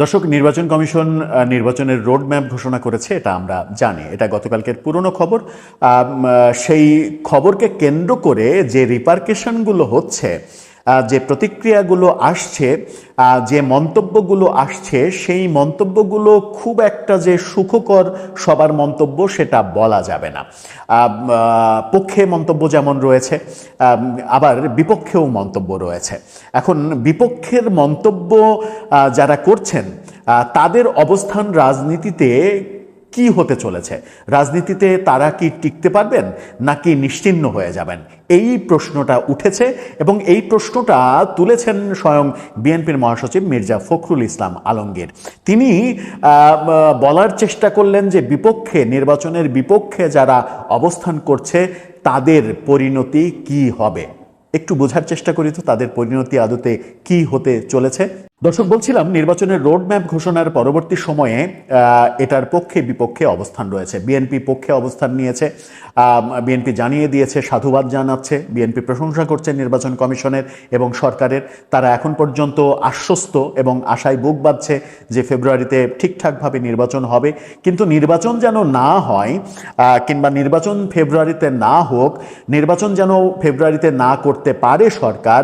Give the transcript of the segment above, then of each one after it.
দর্শক, নির্বাচন কমিশন নির্বাচনের রোড ম্যাপ ঘোষণা করেছে, এটা আমরা জানি। এটা গতকালকের পুরনো খবর। সেই খবরকে কেন্দ্র করে যে রিপার্কেশনগুলো হচ্ছে যে প্রতিক্রিয়াগুলো আসছে যে মন্তব্যগুলো আসছে, সেই মন্তব্যগুলো খুব একটা যে সুখকর সবার মন্তব্য সেটা বলা যাবে না। পক্ষে মন্তব্য যেমন রয়েছে আবার বিপক্ষেও মন্তব্য রয়েছে। এখন বিপক্ষের মন্তব্য যারা করছেন তাদের অবস্থান রাজনীতিতে কি হতে চলেছে? রাজনীতিতে তারা কি টিকতে পারবেন নাকি নিশ্চিহ্ন হয়ে যাবেন? এই প্রশ্নটা উঠেছে এবং এই প্রশ্নটা তুলেছেন স্বয়ং বিএনপির মহাসচিব মির্জা ফখরুল ইসলাম আলমগীর। তিনি বলার চেষ্টা করলেন যে বিপক্ষে, নির্বাচনের বিপক্ষে যারা অবস্থান করছে, তাদের পরিণতি কি হবে? একটু বোঝার চেষ্টা করি তো তাদের পরিণতি আদতে কি হতে চলেছে। দর্শক, বলছিলাম নির্বাচনের রোড ম্যাপ ঘোষণার পরবর্তী সময়ে এটার পক্ষে বিপক্ষে অবস্থান রয়েছে। বিএনপি পক্ষে অবস্থান নিয়েছে বিএনপি জানিয়ে দিয়েছে, সাধুবাদ জানাচ্ছে বিএনপি প্রশংসা করছে নির্বাচন কমিশনের এবং সরকারের। তারা এখন পর্যন্ত আশ্বস্ত এবং আশায় বুক বাঁধছে যে ফেব্রুয়ারিতে ঠিকঠাকভাবে নির্বাচন হবে। কিন্তু নির্বাচন যেন না হয় কিংবা নির্বাচন ফেব্রুয়ারিতে না হোক, নির্বাচন যেন ফেব্রুয়ারিতে না করতে পারে সরকার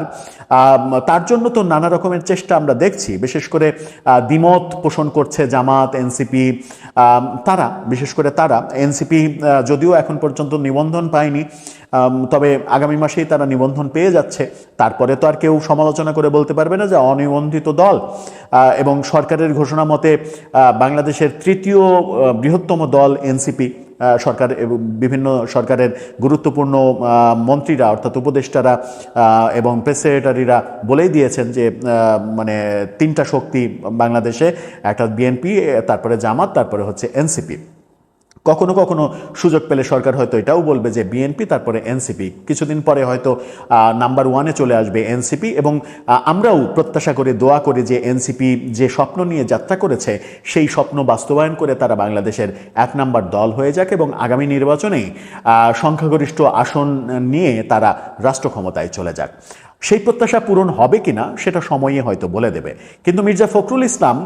তার জন্য তো নানা রকমের চেষ্টা আমরা দেখছি, বিশেষ করে দ্বিমত পোষণ করছে জামাত, এনসিপি তারা, বিশেষ করে তারা। এনসিপি যদিও এখন পর্যন্ত নিবন্ধন পায়নি তবে আগামী মাসেই তারা নিবন্ধন পেয়ে যাচ্ছে। তারপরে তো আর কেউ সমালোচনা করে বলতে পারবে না যে অনিবন্ধিত দল এবং সরকারের ঘোষণা মতে বাংলাদেশের তৃতীয় বৃহত্তম দল এনসিপি। সরকার এবং বিভিন্ন সরকারের গুরুত্বপূর্ণ মন্ত্রীরা অর্থাৎ উপদেষ্টারা এবং প্রেস সেক্রেটারিরা বলেই দিয়েছেন যে মানে তিনটা শক্তি বাংলাদেশে, একটা বিএনপি, তারপরে জামাত, তারপরে হচ্ছে এনসিপি। কখনো কখনো সুযোগ পেলে সরকার হয়তো এটাও বলবে যে বিএনপি তারপরে এনসিপি কিছুদিন পরে হয়তো নাম্বার ওয়ানে চলে আসবে এনসিপি এবং আমরাও প্রত্যাশা করে, দোয়া করি যে এনসিপি যে স্বপ্ন নিয়ে যাত্রা করেছে, সেই স্বপ্ন বাস্তবায়ন করে তারা বাংলাদেশের এক নাম্বার দল হয়ে যাক এবং আগামী নির্বাচনে সংখ্যাগরিষ্ঠ আসন নিয়ে তারা রাষ্ট্র ক্ষমতায় চলে যাক। সেই প্রত্যাশা পূরণ হবে কিনা সেটা সময়ে হয়তো বলে দেবে। কিন্তু মির্জা ফখরুল ইসলাম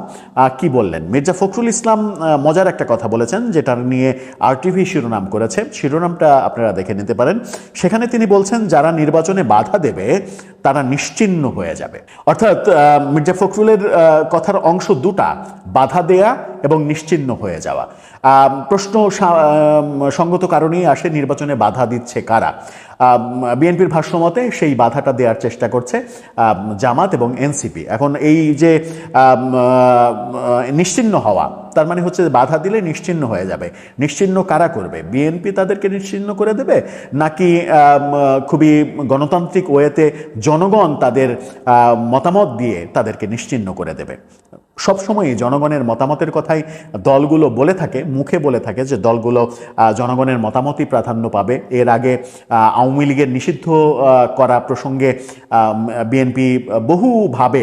কি বললেন? মির্জা ফখরুল ইসলাম মজার একটা কথা বলেছেন, যেটা নিয়ে আরটিভি শিরোনাম করেছে। শিরোনামটা আপনারা দেখে নিতে পারেন। সেখানে তিনি বলছেন, যারা নির্বাচনে বাধা দেবে, তারা নিশ্চিহ্ন হয়ে যাবে। অর্থাৎ মির্জা ফখরুলের কথার অংশ দুটা, বাধা দেয়া এবং নিশ্চিহ্ন হয়ে যাওয়া। প্রশ্ন সঙ্গত কারণেই আসে নির্বাচনে বাধা দিচ্ছে কারা? বিএনপির ভাষ্যমতে সেই বাধাটা দেওয়ার চেষ্টা করছে জামাত এবং এনসিপি। এখন এই যে নিশ্চিহ্ন হওয়া, তার মানে হচ্ছে বাধা দিলে নিশ্চিহ্ন হয়ে যাবে। নিশ্চিহ্ন কারা করবে? বিএনপি তাদেরকে নিশ্চিহ্ন করে দেবে? নাকি খুবই গণতান্ত্রিক ওয়েতে জনগণ তাদের মতামত দিয়ে তাদেরকে নিশ্চিহ্ন করে দেবে? সবসময়ই জনগণের মতামতের কথাই দলগুলো বলে থাকে, মুখে বলে থাকে যে দলগুলো জনগণের মতামতই প্রাধান্য পাবে। এর আগে আওয়ামী লীগের নিষিদ্ধ করা প্রসঙ্গে বিএনপি বহুভাবে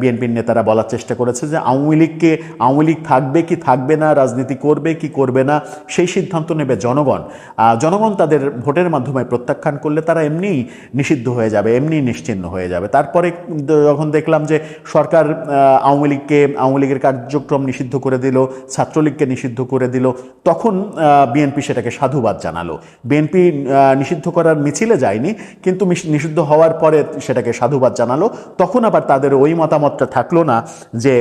বিএনপির নেতারা বলার চেষ্টা করেছে যে আওয়ামী লীগকে, আওয়ামী লীগ থাকবে কি থাকবে না, রাজনীতি করবে কি করবে না, সেই সিদ্ধান্ত নেবে জনগণ। জনগণ তাদের ভোটের মাধ্যমে প্রত্যাখ্যান করলে তারা এমনিই নিষিদ্ধ হয়ে যাবে এমনি নিশ্চিহ্ন হয়ে যাবে। তারপরে যখন দেখলাম যে সরকার আওয়ামী লীগকে আওয়ামী লীগের কার্যক্রম নিষিদ্ধ করে দিল, ছাত্রলীগকে নিষিদ্ধ করে দিল। তখন বিএনপি সেটাকে সাধুবাদ জানালো। বিএনপি নিষিদ্ধ করার মিছিলে যায়নি, কিন্তু নিষিদ্ধ হওয়ার পরে সেটাকে সাধুবাদ জানালো। তখন আবার তাদের ওই মতামতটা থাকল না যে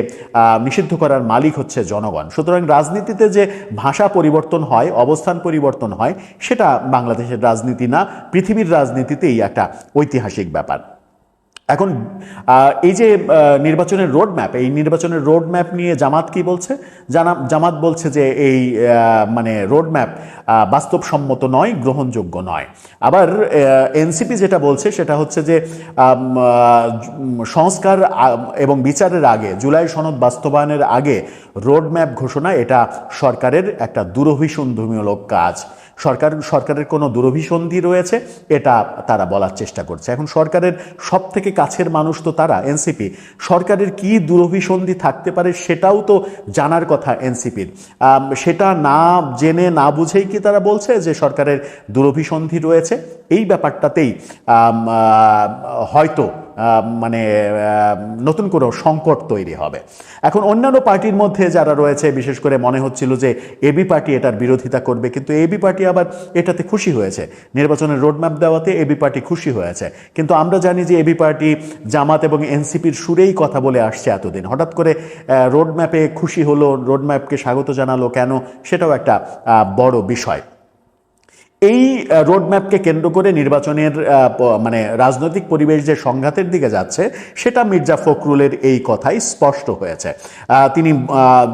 নিষিদ্ধ করার মালিক হচ্ছে জনগণ। সুতরাং রাজনীতিতে যে ভাষা পরিবর্তন হয়, অবস্থান পরিবর্তন হয়, সেটা বাংলাদেশের রাজনীতি না, পৃথিবীর রাজনীতিতেই একটা ঐতিহাসিক ব্যাপার। এখন এই যে নির্বাচনের রোড ম্যাপ এই নির্বাচনের রোড ম্যাপ নিয়ে জামাত কি বলছে? জামাত বলছে যে এই মানে রোড ম্যাপ বাস্তবসম্মত নয়, গ্রহণযোগ্য নয়। আবার এনসিপি যেটা বলছে, সেটা হচ্ছে যে সংস্কার এবং বিচারের আগে, জুলাই সনদ বাস্তবায়নের আগে রোড ম্যাপ ঘোষণা এটা সরকারের একটা দুরভিসন্ধিমূলক কাজ। সরকার, সরকারের কোনো দুরভিসন্ধি রয়েছে, এটা তারা বলার চেষ্টা করছে। এখন সরকারের সব থেকে কাছের মানুষ তো তারা, এনসিপি। সরকারের কি দুরভিসন্ধি থাকতে পারে সেটাও তো জানার কথা এনসিপির। সেটা না জেনে, না বুঝেই কি তারা বলছে যে সরকারের দুরভিসন্ধি রয়েছে? এই ব্যাপারটাতেই হয়তো মানে নতুন কোনো সংকট তৈরি হবে। এখন অন্যান্য পার্টির মধ্যে যারা রয়েছে, বিশেষ করে মনে হচ্ছিল যে এবি পার্টি এটার বিরোধিতা করবে, কিন্তু এবি পার্টি আবার এটাতে খুশি হয়েছে। নির্বাচনের রোডম্যাপ দেওয়াতে এবি পার্টি খুশি হয়েছে। কিন্তু আমরা জানি যে এবি পার্টি জামাত এবং এনসিপির সুরেই কথা বলে আসছে এতদিন। হঠাৎ করে রোডম্যাপে খুশি হলো, রোডম্যাপকে স্বাগত জানালো কেন, সেটাও একটা বড় বিষয়। এই রোডম্যাপকে কেন্দ্র করে নির্বাচনের মানে রাজনৈতিক পরিবেশ যে সংঘাতের দিকে যাচ্ছে, সেটা মির্জা ফখরুলের এই কথাই স্পষ্ট হয়েছে। তিনি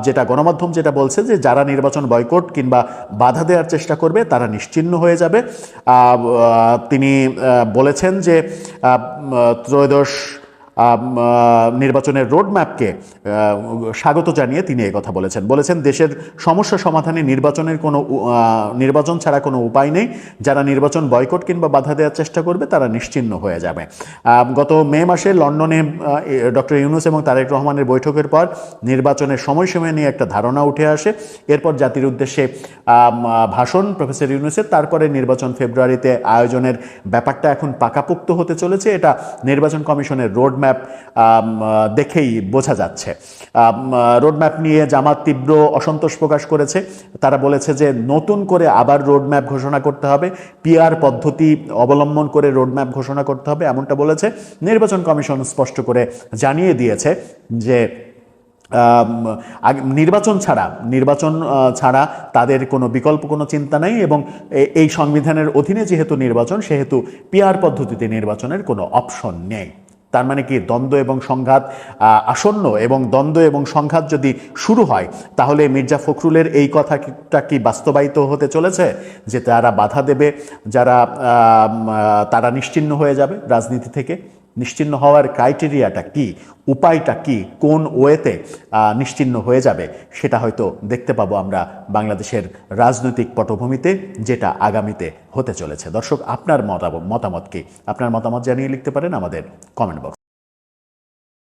যেটা গণমাধ্যম যেটা বলছে যে যারা নির্বাচন বয়কট কিংবা বাধা দেওয়ার চেষ্টা করবে, তারা নিশ্চিহ্ন হয়ে যাবে। তিনি বলেছেন যে ত্রয়োদশ নির্বাচনের রোডম্যাপকে স্বাগত জানিয়ে তিনি কথা বলেছেন। বলেছেন, দেশের সমস্যা সমাধানে নির্বাচনের কোনো নির্বাচন ছাড়া কোনো উপায় নেই। যারা নির্বাচন বয়কট কিংবা বাধা দেওয়ার চেষ্টা করবে, তারা নিশ্চিহ্ন হয়ে যাবে। গত মে মাসে লন্ডনে ডক্টর ইউনুস এবং তারেক রহমানের বৈঠকের পর নির্বাচনের সময়সীমা নিয়ে একটা ধারণা উঠে আসে। এরপর জাতির উদ্দেশ্যে ভাষণ প্রফেসর ইউনুসের। তারপরে নির্বাচন ফেব্রুয়ারিতে আয়োজনের ব্যাপারটা এখন পাকাপোক্ত হতে চলেছে। এটা নির্বাচন কমিশনের রোডম্যাপ দেখেই বোঝা যাচ্ছে। রোডম্যাপ নিয়ে জামাত তীব্র অসন্তোষ প্রকাশ করেছে। তারা বলেছে যে নতুন করে আবার রোডম্যাপ ঘোষণা করতে হবে। পিআর পদ্ধতি অবলম্বন করে রোডম্যাপ ঘোষণা করতে হবে এমনটা বলেছে। নির্বাচন কমিশন স্পষ্ট করে জানিয়ে দিয়েছে যে আম, নির্বাচন ছাড়া নির্বাচন ছাড়া তাদের কোনো বিকল্প কোনো চিন্তা নেই এবং এই সংবিধানের অধীনে যেহেতু নির্বাচন সেহেতু পিআর পদ্ধতিতে নির্বাচনের কোনো অপশন নেই। তার মানে কি দ্বন্দ্ব এবং সংঘাত আসন্ন এবং দ্বন্দ্ব এবং সংঘাত যদি শুরু হয়, তাহলে মির্জা ফখরুলের এই কথাটা কি বাস্তবায়িত হতে চলেছে? যে তারা বাধা দেবে, যারা তারা নিশ্চিন্ন হয়ে যাবে রাজনীতি থেকে? নিশ্চিহ্ন হওয়ার ক্রাইটেরিয়াটা কি, উপায়টা কি, কোন ওয়েতে নিশ্চিন্ন হয়ে যাবে, সেটা হয়তো দেখতে পাবো আমরা বাংলাদেশের রাজনৈতিক পটভূমিতে, যেটা আগামীতে হতে চলেছে। দর্শক, আপনার মতামত মতামত কি আপনার মতামত জানিয়ে লিখতে পারেন আমাদের কমেন্ট বক্স